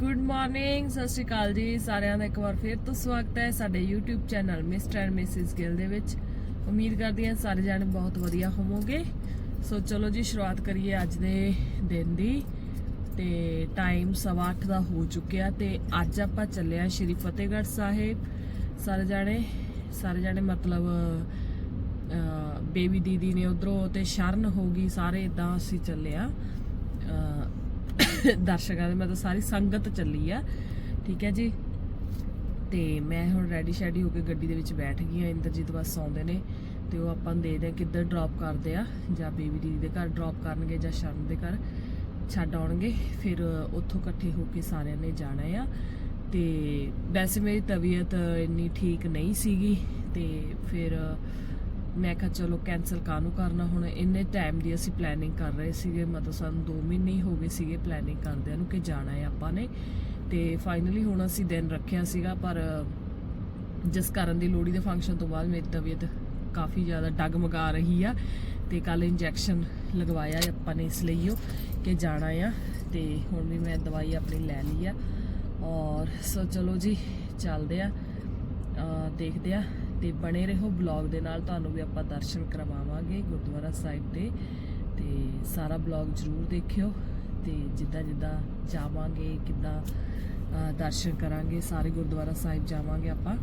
Good morning ਸਤਿ ਸ਼੍ਰੀ ਅਕਾਲ ਜੀ ਸਾਰਿਆਂ ਦਾ ਇੱਕ ਵਾਰ ਫੇਰ ਤੋਂ ਸਵਾਗਤ ਹੈ ਸਾਡੇ YouTube channel mister and Mrs Gill ਦੇ ਵਿੱਚ। ਉਮੀਦ ਕਰਦੀ ਹਾਂ ਸਾਰੇ ਜਾਣੇ ਬਹੁਤ ਵਧੀਆ ਹੋਵੋਗੇ। ਸੋ ਚਲੋ ਜੀ, ਸ਼ੁਰੂਆਤ ਕਰੀਏ ਅੱਜ ਦੇ ਦਿਨ ਦੀ। ਤੇ ਟਾਈਮ 8:30 ਦਾ ਹੋ ਚੁੱਕਿਆ ਤੇ ਅੱਜ ਆਪਾਂ ਚੱਲੇ ਆ ਸ਼੍ਰੀ ਫਤਿਹਗੜ੍ਹ ਸਾਹਿਬ। ਸਾਰੇ ਜਾਣੇ ਸਾਰੇ ਜਾਣੇ ਮਤਲਬ ਬੇਬੀ ਦੀਦੀ ਨੇ ਉਧਰੋਂ ਤੇ ਸ਼ਰਨ ਹੋ ਗਈ, ਸਾਰੇ ਇਦਾਂ ਅਸੀਂ ਚੱਲੇ ਆ ਦਰਸ਼ਕਾਂ ਦੇ ਮਤਲਬ ਸਾਰੀ ਸੰਗਤ ਚੱਲੀ ਆ। ਠੀਕ ਹੈ ਜੀ? ਤੇ ਮੈਂ ਹੁਣ ਰੈਡੀ ਸ਼ੈਡੀ ਹੋ ਕੇ ਗੱਡੀ ਦੇ ਵਿੱਚ ਬੈਠ ਗਈ ਆ ਇੰਦਰਜੀਤ ਬਸ ਆਉਂਦੇ ਨੇ। ਤੇ ਉਹ ਆਪਾਂ ਨੂੰ ਦੇਖਦੇ ਆ ਕਿੱਧਰ ਡ੍ਰੌਪ ਕਰਦੇ ਆ। ਜਾਂ ਬੇਬੀ ਦੀਦੀ ਦੇ ਘਰ ਡ੍ਰੌਪ ਕਰਨਗੇ ਜਾਂ ਸ਼ਰਨ ਦੇ ਘਰ ਛੱਡ ਆਉਣਗੇ। ਫਿਰ ਉੱਥੋਂ ਇਕੱਠੇ ਹੋ ਕੇ ਸਾਰਿਆਂ ਨੇ ਜਾਣਾ ਆ। ਤੇ ਵੈਸੇ ਮੇਰੀ ਤਬੀਅਤ ਇੰਨੀ ਠੀਕ ਨਹੀਂ ਸੀਗੀ। ਤੇ ਫਿਰ ਮੈਂ ਕਿਹਾ ਚਲੋ ਕੈਨਸਲ ਕਾਹਨੂੰ ਕਰਨਾ? ਹੁਣ ਇੰਨੇ ਟਾਈਮ ਦੀ ਅਸੀਂ ਪਲੈਨਿੰਗ ਕਰ ਰਹੇ ਸੀਗੇ, ਮਤਲਬ ਸਾਨੂੰ 2 ਮਹੀਨੇ ਹੀ ਹੋ ਗਏ ਸੀਗੇ ਪਲੈਨਿੰਗ ਕਰਦਿਆਂ ਨੂੰ ਕਿ ਜਾਣਾ ਹੈ ਆਪਾਂ ਨੇ। ਤੇ ਫਾਈਨਲੀ ਹੁਣ ਅਸੀਂ ਦਿਨ ਰੱਖਿਆ ਸੀਗਾ, ਪਰ ਜਿਸ ਕਾਰਨ ਦੀ ਲੋੜੀ ਦੇ ਫੰਕਸ਼ਨ ਤੋਂ ਬਾਅਦ ਮੇਰੀ ਤਬੀਅਤ ਕਾਫੀ ਜ਼ਿਆਦਾ ਡਗਮਗਾ ਰਹੀ ਆ ਤੇ ਕੱਲ ਇੰਜੈਕਸ਼ਨ ਲਗਵਾਇਆ ਆਪਾਂ ਨੇ ਇਸ ਲਈ ਉਹ ਕਿ ਜਾਣਾ ਆ ਤੇ ਹੁਣ ਵੀ ਮੈਂ ਦਵਾਈ ਆਪਣੀ ਲੈ ਲਈ ਆ। ਔਰ ਸੋ ਚਲੋ ਜੀ, ਚੱਲਦੇ ਆ ਦੇਖਦੇ ਆ ਤੇ ਬਣੇ ਰਹੋ ਬਲੌਗ ਦੇ ਨਾਲ। ਤੁਹਾਨੂੰ ਵੀ ਆਪਾਂ ਦਰਸ਼ਨ ਕਰਵਾਵਾਂਗੇ ਗੁਰਦੁਆਰਾ ਸਾਹਿਬ ਦੇ। ਤੇ ਸਾਰਾ ਬਲੌਗ ਜ਼ਰੂਰ ਦੇਖਿਓ ਤੇ ਜਿੱਦਾਂ ਜਿੱਦਾਂ ਜਾਵਾਂਗੇ, ਕਿੱਦਾਂ ਦਰਸ਼ਨ ਕਰਾਂਗੇ, ਸਾਰੇ ਗੁਰਦੁਆਰਾ ਸਾਹਿਬ ਜਾਵਾਂਗੇ ਆਪਾਂ।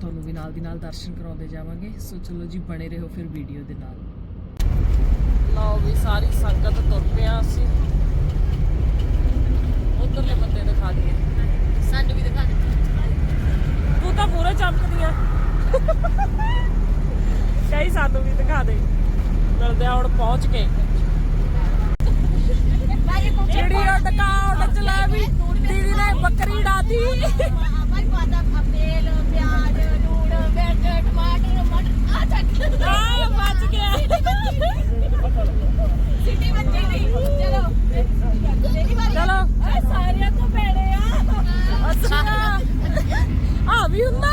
ਤੁਹਾਨੂੰ ਵੀ ਨਾਲ ਦੀ ਨਾਲ ਦਰਸ਼ਨ ਕਰਾਉਂਦੇ ਜਾਵਾਂਗੇ। ਸੋ ਚਲੋ ਜੀ, ਬਣੇ ਰਹੋ ਫਿਰ ਵੀਡੀਓ ਦੇ ਨਾਲ। ਲਓ ਵੀ ਸਾਰੀ ਸੰਗਤ ਤੁਰ ਪਿਆ ਅਸੀਂ ਉਧਰਲੇ ਬੰਦੇ ਦਿਖਾ ਦਈਏ। ਸਾਨੂੰ ਵੀ ਦਿਖਾ ਦੇ ਤੂੰ ਪੂਰਾ ਚਮਕਦੀ ਆ ਕਈ ਸਾਨੂੰ ਵੀ ਦਿਖਾ ਦੇ। ਮਿਲਦੇ ਆ ਹੁਣ ਪਹੁੰਚ ਕੇ ਜਿਹੜੀ ਉਹ ਡਕਾ ਉੱਡ ਚਲਾ ਵੀ ਦੀਦੀ ਨੇ ਬੱਕਰੀ ਡਾਤੀ ਭਾਈ ਪਾਦਾ ਤੇਲ ਪਿਆਜ਼ ਲੂਣ ਮਿਰਚ ਟਮਾਟਰ ਮਟਰ ਆ ਚੱਕ ਆ ਬਚ ਗਿਆ। ਸਿੱਟੀ ਬੱਚੇ ਦੀ ਚਲੋ। ਚਲੋ ਓਏ ਸਾਰਿਆਂ ਤੋਂ ਭੈੜੇ ਆ ਅੱਛਾ ਆ ਵੀ ਹੁੰਦਾ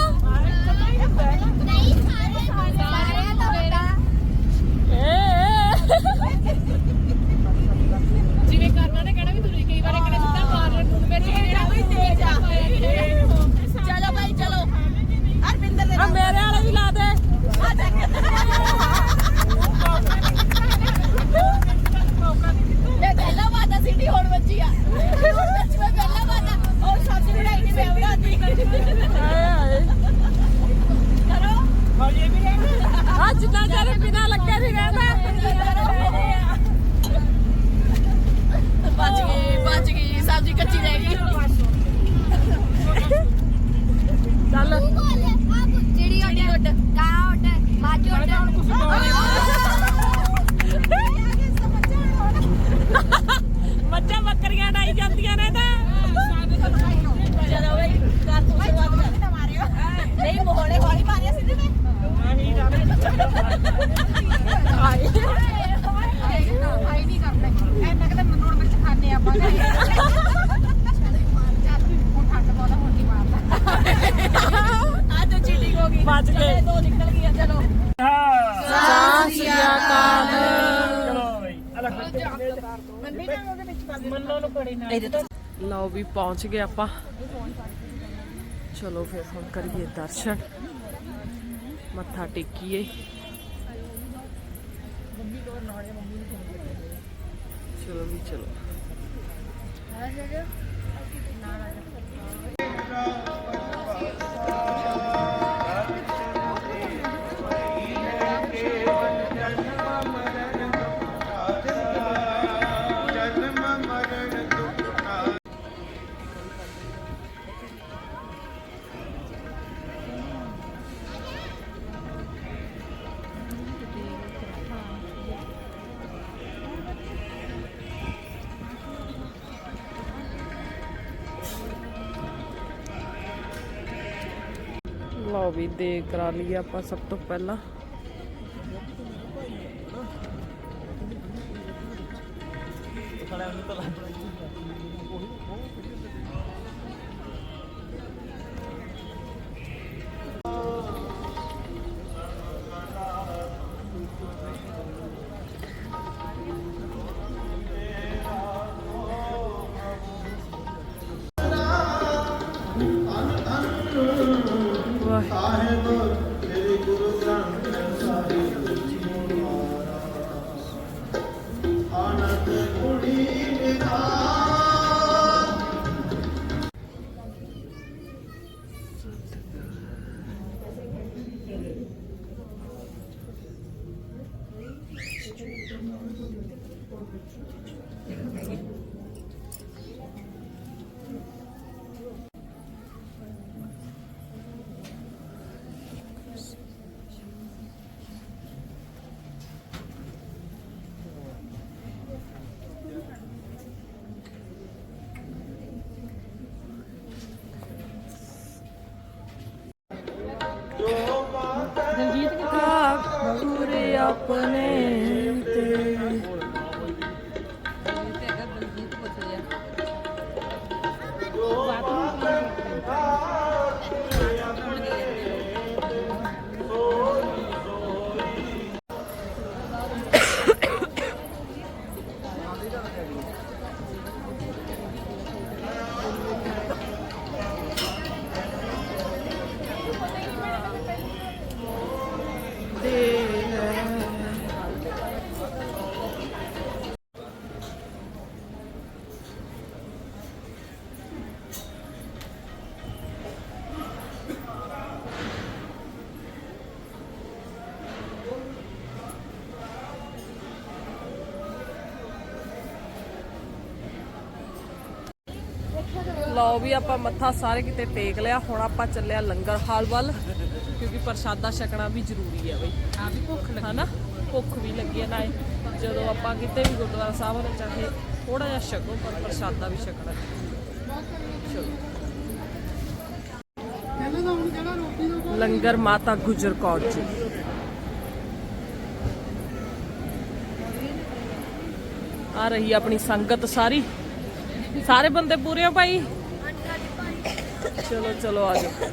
ਨਹੀਂ ਸਾਰੇ ਸਾਰਿਆਂ ਤੋਂ ਭੈੜਾ ਏ ਜਿਵੇਂ ਕਰਨਾ ਨੇ ਕਹਿਣਾ ਵੀ ਤੁਸੀਂ ਕਈ ਵਾਰ ਕਿਹੜਾ ਸਿੱਧਾ ਮਾਰ ਲੈ ਲੂਣ ਮਿਰਚ ਕਿਹੜਾ ਵੀ ਤੇਜ਼ ਆ ਚਲੋ ਭਾਈ ਚਲੋ ਅਰਵਿੰਦਰ ਦੇ ਆ ਮੇਰੇ ਵਾਲਾ ਵੀ ਲਾ ਦੇ ਆ ਚੱਕ ਮੈਂ ਪਹਿਲਾ ਵਾਦਾ ਸਿੱਟੀ ਹੋਣ ਵੱਜੀ ਆ ਸੱਚ ਮੈਂ ਪਹਿਲਾ ਵਾਦਾ ਔਰ ਸਬਜ਼ੀ ਬਣਾਈ ਨਹੀਂ ਮੈਂ ਬਣਾਤੀ ਆਏ ਆਏ ਕਰੋ ਆ ਜਿੰਨਾ ਚਿਰ ਬਿਨਾ ਲੱਗੇ ਨਹੀਂ ਰਹਿੰਦਾ। ਬਚ ਗਈ ਬਚ ਗਈ ਸਬਜ਼ੀ ਕੱਚੀ ਰਹਿ ਗਈ। ਚੱਲ। ਜਿਹੜੀ ਉੱਡ ਉੱਡ। ਕਾ ਉੱਡ ਮਾਜ ਉੱਡ। ਮੱਝਾਂ ਬੱਕਰੀਆਂ ਡਾਈ ਜਾਂਦੀਆਂ ਨੇ ਤਾਂ। ਚਲੋ ਬਈ ਕਰ ਤੂੰ ਸ਼ੁਰੂਆਤ ਕਰ। ਨਹੀਂ ਮੋਹਣੇ ਹੌਲੀ ਮਾਰਿਆ ਸਿੱਧੇ ਤੇ ਬਚ ਗਏ। ਦੋ ਨਿਕਲ ਗਈਆਂ ਚਲੋ ਸਤਿ ਸ੍ਰੀ ਅਕਾਲ ਲਓ ਵੀ ਪਹੁੰਚ ਗਏ ਆਪਾਂ ਚਲੋ ਫਿਰ ਹੁਣ ਕਰੀਏ ਦਰਸ਼ਨ ਮੱਥਾ ਟੇਕੀਏ। ਚਲੋ ਵੀ ਚਲੋ। ਜਨਮ ਵੀ ਦੇ ਕਰਾ ਲਈਏ ਆਪਾਂ ਸਭ ਤੋਂ ਪਹਿਲਾਂ। ਖੜਾ ਨੂੰ ਤਾਂ ਆਪਣੇ ਲਓ ਵੀ ਆਪਾਂ ਮੱਥਾ ਸਾਰੇ ਕਿਤੇ ਟੇਕ ਲਿਆ ਹੁਣ ਆਪਾਂ ਚੱਲਿਆ ਲੰਗਰ ਹਾਲ ਵੱਲ ਕਿਉਂਕਿ ਪ੍ਰਸ਼ਾਦਾ ਛਕਣਾ ਵੀ ਜ਼ਰੂਰੀ ਹੈ ਬਈ। ਆ ਵੀ ਭੁੱਖ ਲੱਗੀ। ਹਨਾ? ਭੁੱਖ ਵੀ ਲੱਗੀ ਹੈ ਨਾਲੇ ਜਦੋਂ ਆਪਾਂ ਕਿਤੇ ਵੀ ਗੁਰਦੁਆਰਾ ਸਾਹਿਬ ਨੇ ਚਾਹੇ ਥੋੜਾ ਜਿਹਾ ਛਕੋ ਪਰ ਪ੍ਰਸ਼ਾਦਾ ਵੀ ਛਕਣਾ। ਚਲੋ। ਲੰਗਰ ਮਾਤਾ ਗੁਜਰ ਕੌਰ ਜੀ। ਆ ਰਹੀ ਆਪਣੀ ਸੰਗਤ ਸਾਰੀ। ਸਾਰੇ ਬੰਦੇ ਪੂਰੇ ਹੋ ਭਾਈ? ਚਲੋ ਚਲੋ, ਆ ਜਾਓ।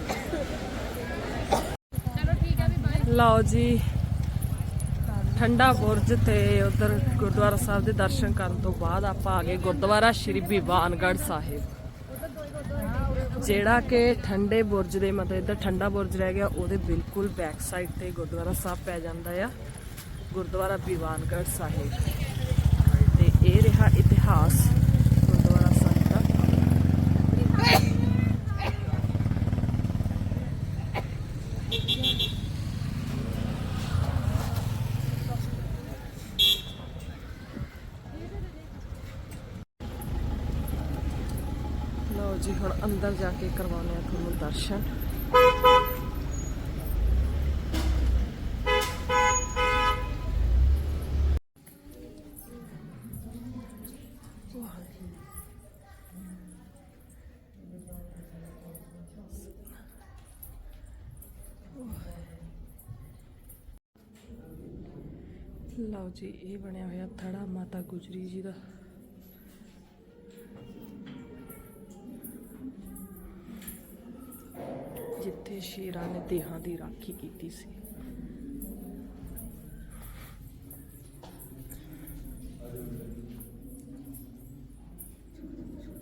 ਲਓ ਜੀ। ਠੰਡਾ ਬੁਰਜ ਤੇ ਉਧਰ ਗੁਰਦੁਆਰਾ ਸਾਹਿਬ ਦੇ ਦਰਸ਼ਨ ਕਰਨ ਤੋਂ ਬਾਅਦ ਆਪਾਂ ਆ ਗਏ ਗੁਰਦੁਆਰਾ ਸ਼੍ਰੀ ਭੀਵਾਨਗੜ੍ਹ ਸਾਹਿਬ। ਜਿਹੜਾ ਕਿ ਠੰਡੇ ਬੁਰਜ ਦੇ ਮਤਲਬ ਇੱਧਰ ਠੰਡਾ ਬੁਰਜ ਰਹਿ ਗਿਆ, ਉਹਦੇ ਬਿਲਕੁਲ ਬੈਕ ਸਾਈਡ ਤੇ ਗੁਰਦੁਆਰਾ ਸਾਹਿਬ ਪੈ ਜਾਂਦਾ ਆ। ਗੁਰਦੁਆਰਾ ਭੀਵਾਨਗੜ੍ਹ ਸਾਹਿਬ। ਤੇ ਇਹ ਰਿਹਾ ਇਤਿਹਾਸ ਗੁਰਦੁਆਰਾ ਸਾਹਿਬ ਦਾ ਲਓ ਜੀ ਹੁਣ ਅੰਦਰ ਜਾ ਕੇ ਕਰਵਾਉਣੇ ਆ ਤੁਹਾਨੂੰ ਦਰਸ਼ਨ। ਲਓ ਜੀ, ਇਹ ਬਣਿਆ ਹੋਇਆ ਥੜਾ ਮਾਤਾ ਗੁਜਰੀ ਜੀ ਦਾ ਸ਼ੇਰਾਂ ਨੇ ਦੇਹਾਂ ਦੀ ਰਾਖੀ ਕੀਤੀ ਸੀ।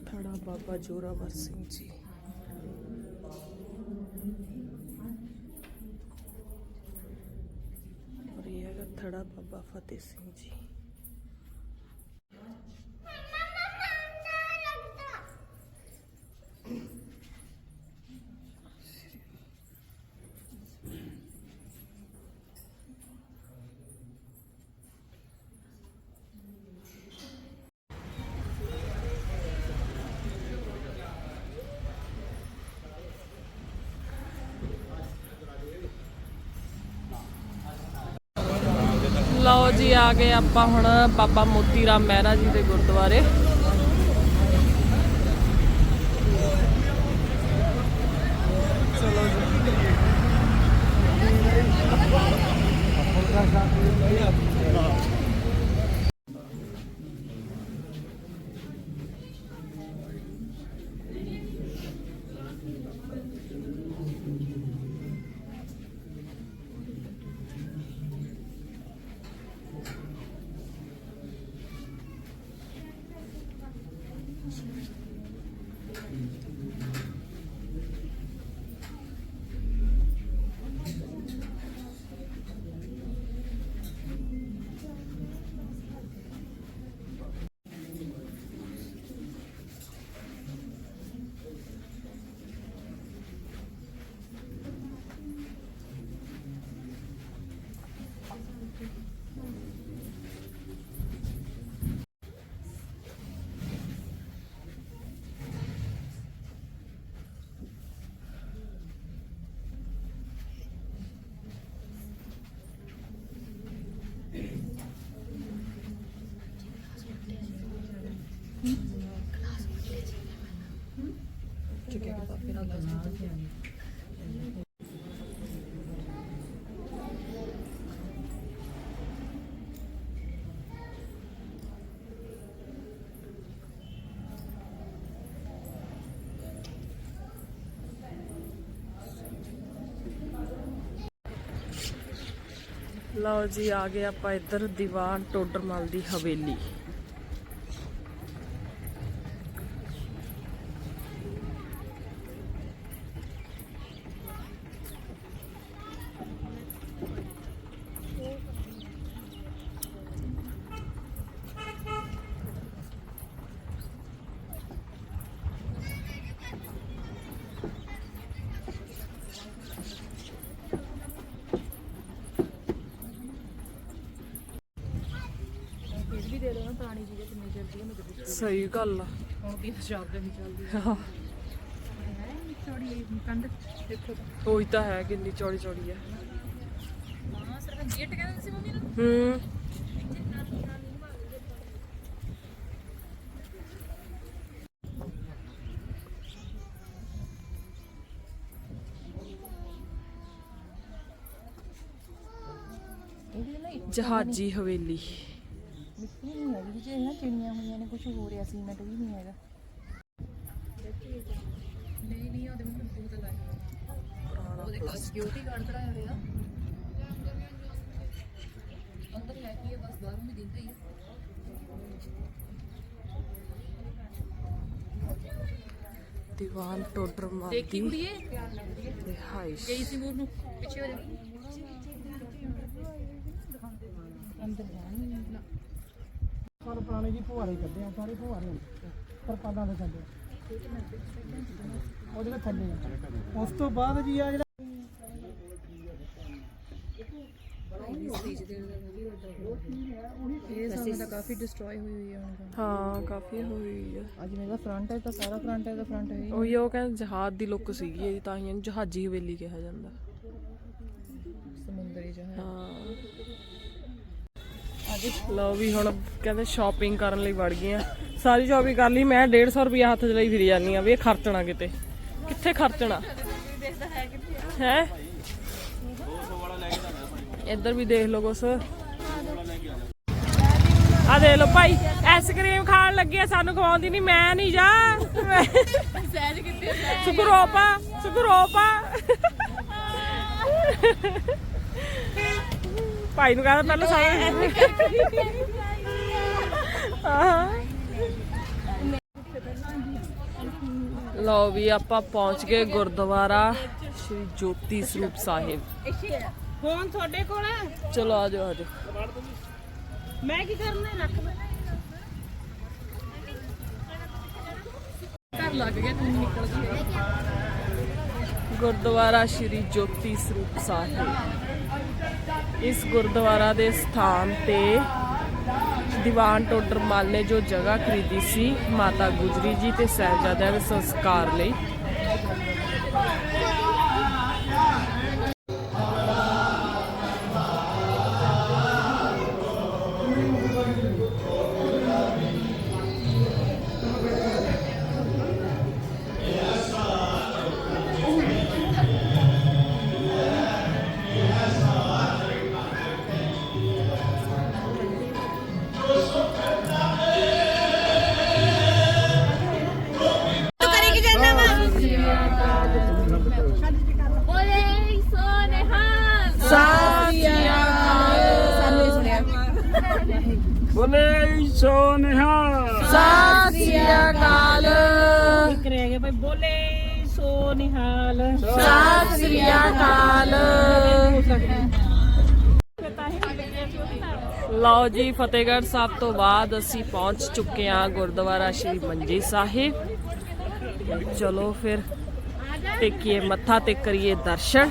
ਥੜਾ ਬਾਬਾ ਜੋਰਾਵਰ ਸਿੰਘ ਜੀ। ਔਰ ਇਹ ਹੈਗਾ ਥੜਾ ਬਾਬਾ ਫਤਿਹ ਸਿੰਘ ਜੀ। ਆ ਗਏ ਆਪਾਂ ਹੁਣ ਬਾਬਾ ਮੋਤੀ ਰਾਮ ਮਹਿਰਾ ਜੀ ਦੇ ਗੁਰਦੁਆਰੇ। ਚਲੋ ਜੀ। ਲਓ ਜੀ ਆ ਗਏ ਆਪਾਂ ਇੱਧਰ ਦੀਵਾਨ ਟੋਡਰਮਲ ਦੀ ਹਵੇਲੀ। ਸਹੀ ਗੱਲ ਆ। ਹੁਣ ਕੀ ਸ਼ਬਦ ਨਹੀਂ ਚੱਲਦੀ ਹਾਂ। ਥੋੜੀ ਕੰਡ ਦੇਖੋ ਉਹੀ ਤਾਂ ਹੈ ਕਿੰਨੀ ਚੌੜੀ ਚੌੜੀ ਆ। ਹਾਂ ਸਿਰਫ ਗੇਟ ਕਹਿੰਦੇ ਸੀ ਮੰਮੀ ਨੂੰ। ਹੂੰ। ਜਹਾਜੀ ਹਵੇਲੀ। ਨਹੀਂ ਹੈਗੀ ਜੇ ਨਾ ਚਿੜੀਆਂ ਹੋਈਆਂ ਨੇ ਕੁਝ ਹੋ ਰਿਹਾ ਸੀਮੈਂਟ ਵੀ ਨਹੀਂ ਹੈਗਾ। ਨਹੀਂ ਨਹੀਂ ਉਹਦੇ ਮੈਨੂੰ ਬਹੁਤ ਲੱਗ ਉਹਦੇ ਕੋਲ ਸਿਕਿਉਰਿਟੀ ਗਾਰਡ ਕਰਾਇਆ ਹੋਇਆ ਅੰਦਰ ਲੈ ਕੇ ਬਸ ਬਾਹਰੋਂ ਵੀ ਦਿੰਦਾ ਹੀ ਦੀਵਾਨ ਟੋਡਰਮਲ ਦੇਖੀ ਦੀ ਕੁੜੀਏ ਰਿਹਾਇਸ਼ ਗਈ ਸੀ ਮੂਰ ਨੂੰ ਪਿੱਛੇ ਹੋ ਜਾ। ਅੰਦਰ ਨਾ ਪਰ ਪੁਰਾਣੇ ਜੀ ਫੁਹਾਰੇ ਕੱਢੇ ਆ ਸਾਰੇ ਫੁਹਾਰੇ ਤਰਪਾਲਾਂ ਦੇ ਥੱਲੇ। ਉਹਦੇ ਵਿੱਚ ਥੱਲੇ ਆ। ਉਸ ਤੋਂ ਬਾਅਦ ਜੀ ਆ ਜਿਹੜਾ ਸਾਹਮਣੇ ਤਾਂ ਕਾਫੀ ਡਿਸਟਰੋਏ ਹੋਈ ਹੋਈ ਹੈ ਹਾਂ ਕਾਫੀ ਹੋਈ ਆ। ਅੱਜ ਮੇਰਾ ਫਰੰਟ ਹੈ ਤਾਂ ਸਾਰਾ ਫਰੰਟ ਹੈ ਤਾਂ ਫਰੰਟ ਹੈ ਉਹੀ ਉਹ ਕਹਿੰਦੇ ਜਹਾਜ਼ ਦੀ ਲੁੱਕ ਸੀਗੀ ਇਹ ਤਾਂ ਹੀ ਇਹਨੂੰ ਜਹਾਜੀ ਹਵੇਲੀ ਕਿਹਾ ਜਾਂਦਾ। ਸਮੁੰਦਰੀ ਜਹਾਜ਼। ਹਾਂ। ਲਓ ਵੀ ਹੁਣ ਕਹਿੰਦੇ ਸ਼ਾਪਿੰਗ ਕਰਨ ਲਈ ਵੜ ਗਏ ਸਾਰੀ ਸ਼ਾਪਿੰਗ ਕਰ ਲਈ, ਮੈਂ 150 ਰੁਪਏ ਹੱਥ 'ਚ ਲਈ ਫਿਰੀ ਜਾਂਦੀ ਆ ਵੀ ਇਹ ਖਰਚਣਾ ਕਿਤੇ। ਕਿੱਥੇ ਖਰਚਣਾ? ਹੈ? ਇੱਧਰ ਵੀ ਦੇਖ ਲਓ ਕੁਛ। ਆ ਦੇਖ ਲਓ ਭਾਈ ਆਈਸਕ੍ਰੀਮ ਖਾਣ ਲੱਗੀ ਆ, ਸਾਨੂੰ ਖਵਾਉਂਦੀ ਨਹੀਂ ਮੈਂ ਨਹੀਂ ਜਾ। ਸਹਿਜ ਕਿੱਥੇ ਸੁਕਰੋਪਾ ਸੁਕਰੋਪਾ ਭਾਈ ਨੂੰ ਕਹਿੰਦਾ ਪਹਿਲਾਂ ਸਾਰੇ ਲਓ ਵੀ ਆਪਾਂ ਪਹੁੰਚ ਗਏ ਗੁਰਦੁਆਰਾ ਸ਼੍ਰੀ ਜੋਤੀ ਸਰੂਪ ਸਾਹਿਬ ਫੋਨ ਤੁਹਾਡੇ ਕੋਲ ਹੈ ਚਲੋ ਆ ਜਾਓ ਆ ਜਾਓ ਮੈਂ ਕੀ ਕਰਨਾ ਰੱਖ ਘਰ ਲੱਗ ਗਿਆ ਤੂੰ ਨਿਕਲ ਗਈ ਗੁਰਦੁਆਰਾ ਸ਼੍ਰੀ ਜੋਤੀ ਸਰੂਪ ਸਾਹਿਬ ਇਸ ਗੁਰਦੁਆਰਾ ਦੇ ਸਥਾਨ ਤੇ ਦੀਵਾਨ ਟੋਡਰਮਲ ਨੇ ਜੋ ਜਗ੍ਹਾ ਖਰੀਦੀ ਸੀ, ਮਾਤਾ ਗੁਜਰੀ ਜੀ ਤੇ ਸਾਹਿਬਜ਼ਾਦਿਆਂ ਦੇ ਸੰਸਕਾਰ ਲਈ। ਬੋਲੇ ਸੋਨਿਹਾ ਸਾਥੀਆਂ ਕਾਲ ਰਹਿ ਗਏ ਭਾਈ ਬੋਲੇ ਸੋ ਨਿਹਾਲ ਸਾਥੀਆਂ ਕਾਲ ਲਓ ਜੀ ਫਤਿਹਗੜ੍ਹ ਸਾਹਿਬ ਤੋਂ ਬਾਅਦ ਅਸੀਂ ਪਹੁੰਚ ਚੁੱਕੇ ਹਾਂ ਗੁਰਦੁਆਰਾ ਸ਼੍ਰੀ ਮੰਜੀ ਸਾਹਿਬ। ਚਲੋ ਫਿਰ ਟੇਕੀਏ ਮੱਥਾ ਤੇ ਕਰੀਏ ਦਰਸ਼ਨ।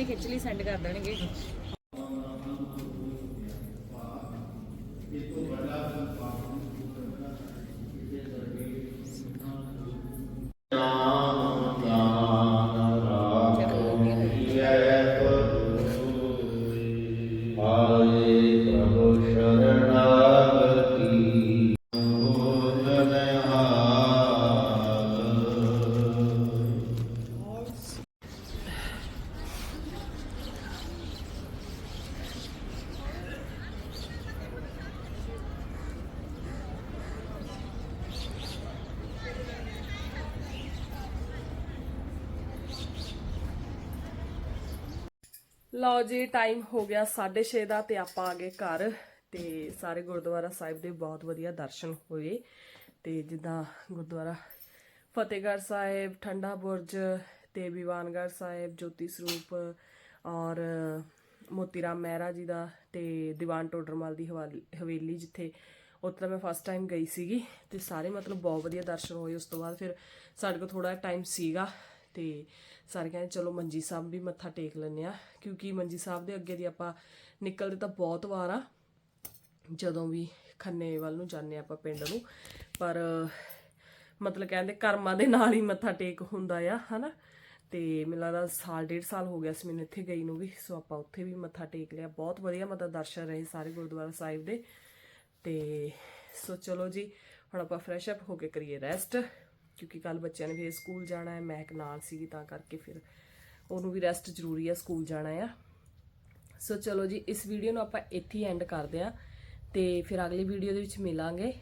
ਨੇ ਖਿੱਚ ਲਈ ਸੈਂਡ ਕਰ ਦੇਣਗੇ। ਲਓ ਜੀ ਟਾਈਮ ਹੋ ਗਿਆ 6:30 ਦਾ ਤੇ ਆਪਾਂ ਆ ਗਏ ਘਰ ਤੇ ਸਾਰੇ ਗੁਰਦੁਆਰਾ ਸਾਹਿਬ ਦੇ ਬਹੁਤ ਵਧੀਆ ਦਰਸ਼ਨ ਹੋਏ ਤੇ ਜਿੱਦਾਂ ਗੁਰਦੁਆਰਾ ਫਤਿਹਗੜ੍ਹ ਸਾਹਿਬ, ਠੰਡਾ ਬੁਰਜ ਤੇ ਦੀਵਾਨਗੜ੍ਹ ਸਾਹਿਬ, ਜੋਤੀ ਸਰੂਪ ਔਰ ਮੋਤੀ ਰਾਮ ਮਹਿਰਾ ਜੀ ਦਾ ਤੇ ਦੀਵਾਨ ਟੋਡਰਮਲ ਦੀ ਹਵਾਲੀ- ਹਵੇਲੀ ਜਿੱਥੇ ਉੱਥੇ ਤਾਂ ਮੈਂ ਫਸਟ ਟਾਈਮ ਗਈ ਸੀਗੀ ਤੇ ਸਾਰੇ ਮਤਲਬ ਬਹੁਤ ਵਧੀਆ ਦਰਸ਼ਨ ਹੋਏ। ਉਸ ਤੋਂ ਬਾਅਦ ਫਿਰ ਸਾਡੇ ਕੋਲ ਥੋੜਾ ਟਾਈਮ ਸੀਗਾ ਤੇ ਸਾਰੇ ਕਹਿੰਦੇ ਚਲੋ ਮੰਜੀ ਸਾਹਿਬ ਵੀ ਮੱਥਾ ਟੇਕ ਲੈਂਦੇ ਆ ਕਿਉਂਕਿ ਮੰਜੀ ਸਾਹਿਬ ਦੇ ਅੱਗੇ ਦੀ ਆਪਾਂ ਨਿਕਲਦੇ ਤਾਂ ਬਹੁਤ ਵਾਰ ਆ, ਜਦੋਂ ਵੀ ਖੰਨੇ ਵੱਲ ਨੂੰ ਜਾਂਦੇ ਆਪਾਂ ਪਿੰਡ ਨੂੰ, ਪਰ ਮਤਲਬ ਕਹਿੰਦੇ ਕਰਮਾਂ ਦੇ ਨਾਲ ਹੀ ਮੱਥਾ ਟੇਕ ਹੁੰਦਾ ਆ, ਹਨਾ? ਤੇ ਮੈਨੂੰ ਲੱਗਦਾ ਸਾਲ, ਡੇਢ ਸਾਲ ਹੋ ਗਿਆ ਸੀ ਮੈਨੂੰ ਇੱਥੇ ਗਈ ਨੂੰ ਵੀ, ਸੋ ਆਪਾਂ ਉੱਥੇ ਵੀ ਮੱਥਾ ਟੇਕ ਲਿਆ। ਬਹੁਤ ਵਧੀਆ ਮਤਲਬ ਦਰਸ਼ਨ ਰਹੇ ਸਾਰੇ ਗੁਰਦੁਆਰਾ ਸਾਹਿਬ ਦੇ। ਤੇ ਸੋ ਚਲੋ ਜੀ, ਹੁਣ ਆਪਾਂ ਫਰੈਸ਼ ਅਪ ਹੋ ਕੇ ਕਰੀਏ ਰੈਸਟ ਕਿਉਂਕਿ ਕੱਲ ਬੱਚਿਆਂ ਨੇ ਵੀ ਸਕੂਲ ਜਾਣਾ ਹੈ, ਮੈਂ ਨਾਲ ਸੀਗੀ ਤਾਂ ਕਰਕੇ ਫਿਰ ਉਹਨੂੰ ਵੀ ਰੈਸਟ ਜ਼ਰੂਰੀ ਆ, ਸਕੂਲ ਜਾਣਾ ਆ। ਸੋ ਚਲੋ ਜੀ, ਇਸ ਵੀਡੀਓ ਨੂੰ ਆਪਾਂ ਇੱਥੇ ਹੀ ਐਂਡ ਕਰਦੇ ਆ ਤੇ ਫਿਰ ਅਗਲੀ ਵੀਡੀਓ ਦੇ ਵਿੱਚ ਮਿਲਾਂਗੇ।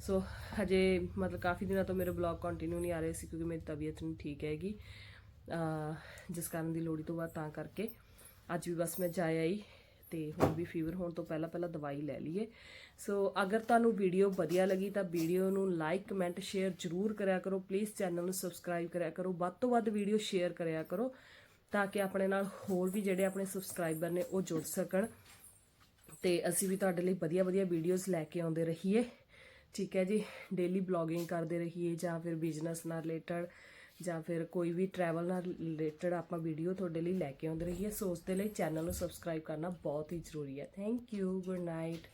ਸੋ ਹਜੇ ਮਤਲਬ ਕਾਫੀ ਦਿਨਾਂ ਤੋਂ ਮੇਰੇ ਬਲੌਗ ਕੰਟੀਨਿਊ ਨਹੀਂ ਆ ਰਹੇ ਸੀ ਕਿਉਂਕਿ ਮੇਰੀ ਤਬੀਅਤ ਨਹੀਂ ਠੀਕ ਹੈਗੀ। ਜਿਸ ਕਾਰਨ ਦੀ ਲੋੜੀ ਤੋਂ ਬਾਅਦ ਤਾਂ ਕਰਕੇ ਅੱਜ ਵੀ ਬਸ ਮੈਂ ਜਾਇਆ ਹੀ। ਤੇ ਹੁਣ ਵੀ ਫੀਵਰ ਹੋਣ ਤੋਂ ਪਹਿਲਾਂ ਪਹਿਲਾਂ ਦਵਾਈ ਲੈ ਲਈਏ। ਸੋ ਅਗਰ ਤੁਹਾਨੂੰ ਵੀਡੀਓ ਵਧੀਆ ਲੱਗੀ ਤਾਂ ਵੀਡੀਓ ਨੂੰ ਲਾਈਕ ਕਮੈਂਟ ਸ਼ੇਅਰ ਜਰੂਰ ਕਰਿਆ ਕਰੋ। ਪਲੀਜ਼ ਚੈਨਲ ਨੂੰ ਸਬਸਕ੍ਰਾਈਬ ਕਰਿਆ ਕਰੋ। ਵੱਧ ਤੋਂ ਵੱਧ ਵੀਡੀਓ ਸ਼ੇਅਰ ਕਰਿਆ ਕਰੋ ਤਾਂ ਕਿ ਆਪਣੇ ਨਾਲ ਹੋਰ ਵੀ ਜਿਹੜੇ ਆਪਣੇ ਸਬਸਕ੍ਰਾਈਬਰ ਨੇ ਉਹ ਜੁੜ ਸਕਣ। ਤੇ ਅਸੀਂ ਵੀ ਤੁਹਾਡੇ ਲਈ ਵਧੀਆ ਵਧੀਆ ਵੀਡੀਓਜ਼ ਲੈ ਕੇ ਆਉਂਦੇ ਰਹੀਏ। ਠੀਕ ਹੈ ਜੀ? ਡੇਲੀ ਬਲੌਗਿੰਗ ਕਰਦੇ ਰਹੀਏ ਜਾਂ ਫਿਰ ਬਿਜ਼ਨਸ ਨਾਲ ਰਿਲੇਟਡ ਜਾਂ ਫਿਰ ਕੋਈ ਵੀ ਟਰੈਵਲ ਨਾਲ ਰਿਲੇਟਡ ਆਪਾਂ ਵੀਡੀਓ ਤੁਹਾਡੇ ਲਈ ਲੈ ਕੇ ਆਉਂਦੇ ਰਹੀਏ, ਸੋ ਉਸ ਦੇ ਲਈ ਚੈਨਲ ਨੂੰ ਸਬਸਕ੍ਰਾਈਬ ਕਰਨਾ ਬਹੁਤ ਹੀ ਜ਼ਰੂਰੀ ਹੈ। Thank you good night